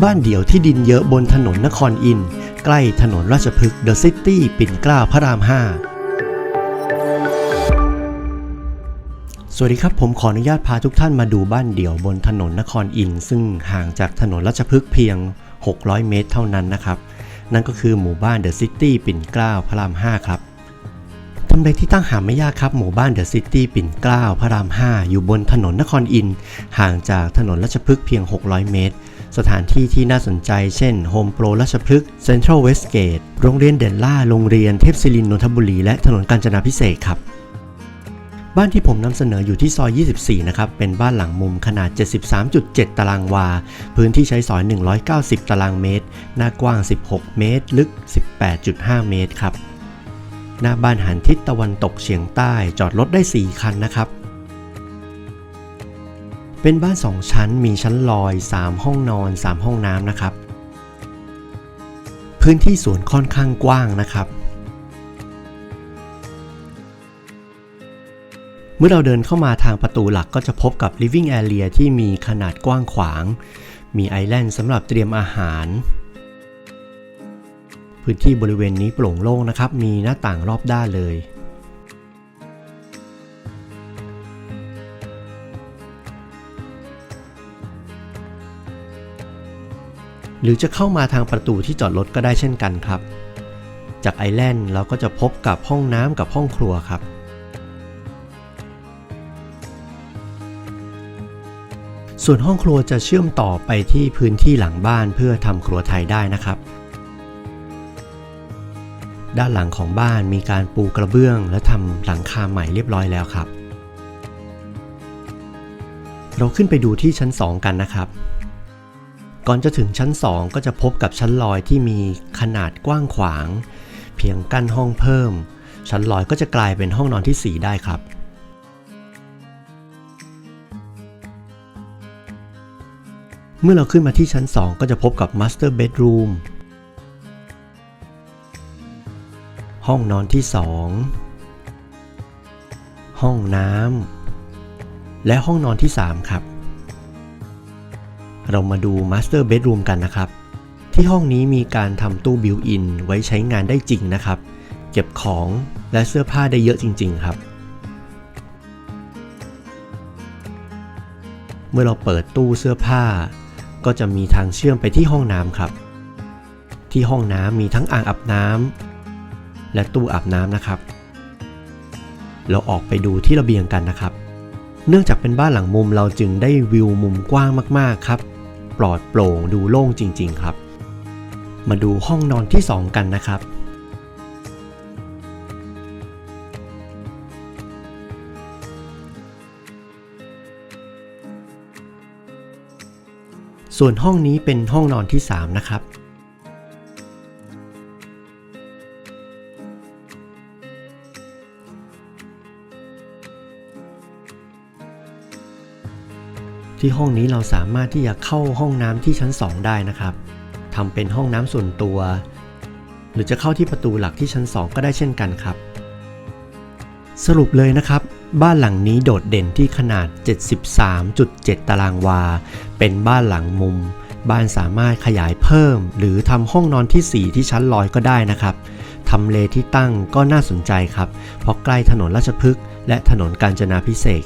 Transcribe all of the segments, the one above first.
บ้านเดี่ยวที่ดินเยอะบนถนนนครอิน ใกล้ถนนราชพฤกษ์เดอะซิตี้ปิ่นเกล้าพระราม 5 สวัสดีครับผมขออนุญาตพาทุกท่านมาดูบ้านเดี่ยวบนถนนนครอิน ซึ่งห่างจากถนนราชพฤกษ์เพียง 600 เมตรเท่านั้นนะครับ นั่นก็คือหมู่บ้านเดอะซิตี้ปิ่นเกล้าพระราม 5 ครับทำเลที่ตั้งหาไม่ยากครับ หมู่บ้านเดอะซิตี้ปิ่นเกล้าพระราม 5 อยู่บนถนนนครอิน ห่างจากถนนราชพฤกษ์เพียง 600 เมตร สถานที่ที่น่าสนใจเช่นโฮมโปรราชพฤกษ์เซ็นทรัลเวสเกตโรงเรียนเดนล่า โรงเรียนเทพศิรินทร์นนทบุรี และถนนกาญจนาพิเศษครับ บ้านที่ผมนำเสนออยู่ที่ซอย 24 นะครับ เป็นบ้านหลังมุมขนาด 73.7 ตารางวา พื้นที่ใช้สอย 190 ตารางเมตร หน้ากว้าง 16 เมตร ลึก 18.5 เมตรครับ หน้าบ้านหันทิศตะวันตกเฉียงใต้ จอดรถได้ 4 คันนะครับ เป็นบ้าน 2 ชั้นมีชั้นลอย 3 ห้องนอน 3 ห้องน้ำนะครับ พื้นที่สวนค่อนข้างกว้างนะครับ เมื่อเราเดินเข้ามาทางประตูหลักก็จะพบกับ living area ที่มีขนาดกว้างขวาง มีไอแลนด์สำหรับเตรียมอาหาร พื้นที่บริเวณนี้โปร่งโล่งนะครับ มีหน้าต่างรอบด้านเลย หรือจะเข้ามาทางประตูที่จอดรถก็ได้เช่นกันครับ จากไอแลนด์เราก็จะพบกับห้องน้ำกับห้องครัวครับ ส่วนห้องครัวจะเชื่อมต่อไปที่พื้นที่หลังบ้านเพื่อทำครัวไทยได้นะครับ ด้านหลังของบ้านมีการปูกระเบื้อง และทำหลังคาใหม่เรียบร้อยแล้วครับเราขึ้นไปดูที่ชั้น 2 กันนะครับ ก่อนจะถึงชั้น 2 ก็จะพบกับชั้นลอยที่มีขนาดกว้างขวาง เพียงกั้นห้องเพิ่ม ชั้นลอยก็จะกลายเป็นห้องนอนที่ 4 ได้ครับเมื่อเราขึ้นมาที่ชั้น 2 ก็จะพบกับ Master Bedroom ห้องนอนที่ 2 ห้องน้ำ และห้องนอนที่ 3 ครับ เรามาดู Master Bedroom กันนะครับ ที่ห้องนี้มีการทำตู้บิวอินไว้ใช้งานได้จริงนะครับ เก็บของและเสื้อผ้าได้เยอะจริง ๆ ครับ เมื่อเราเปิดตู้เสื้อผ้า ก็จะมีทางเชื่อมไปที่ห้องน้ำครับ ที่ห้องน้ำมีทั้งอ่างอาบน้ำและตู้อาบน้ำนะครับ เราออกไปดูที่ระเบียงกันนะครับเนื่องจากเป็นบ้านหลังมุมเราจึงได้วิวมุมกว้างมาก ๆ ครับ ปลอดโปร่งดูโล่งจริง ๆ ครับ มาดูห้องนอนที่ 2 กันนะครับส่วนห้องนี้เป็นห้องนอนที่ 3 นะครับ ที่ห้องนี้เราสามารถที่จะเข้าห้องน้ำที่ชั้น 2 ได้นะครับทำเป็นห้องน้ำส่วนตัว หรือจะเข้าที่ประตูหลักที่ชั้น 2 ก็ได้เช่นกันครับ สรุปเลยนะครับ บ้านหลังนี้โดดเด่นที่ขนาด 73.7 ตารางวา เป็นบ้านหลังมุม บ้านสามารถขยายเพิ่ม หรือทำห้องนอนที่ 4 ที่ชั้นลอยก็ได้นะครับทำเลที่ตั้งก็น่าสนใจครับ เพราะใกล้ถนนราชพฤกษ์และถนนกาญจนาพิเศษ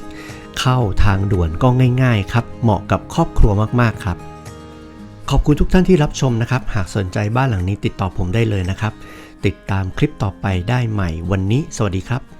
เข้าทางด่วนก็ง่ายๆครับ เหมาะกับครอบครัวมากๆครับ ขอบคุณทุกท่านที่รับชมนะครับ หากสนใจบ้านหลังนี้ติดต่อผมได้เลยนะครับ ติดตามคลิปต่อไปได้ใหม่วันนี้ สวัสดีครับ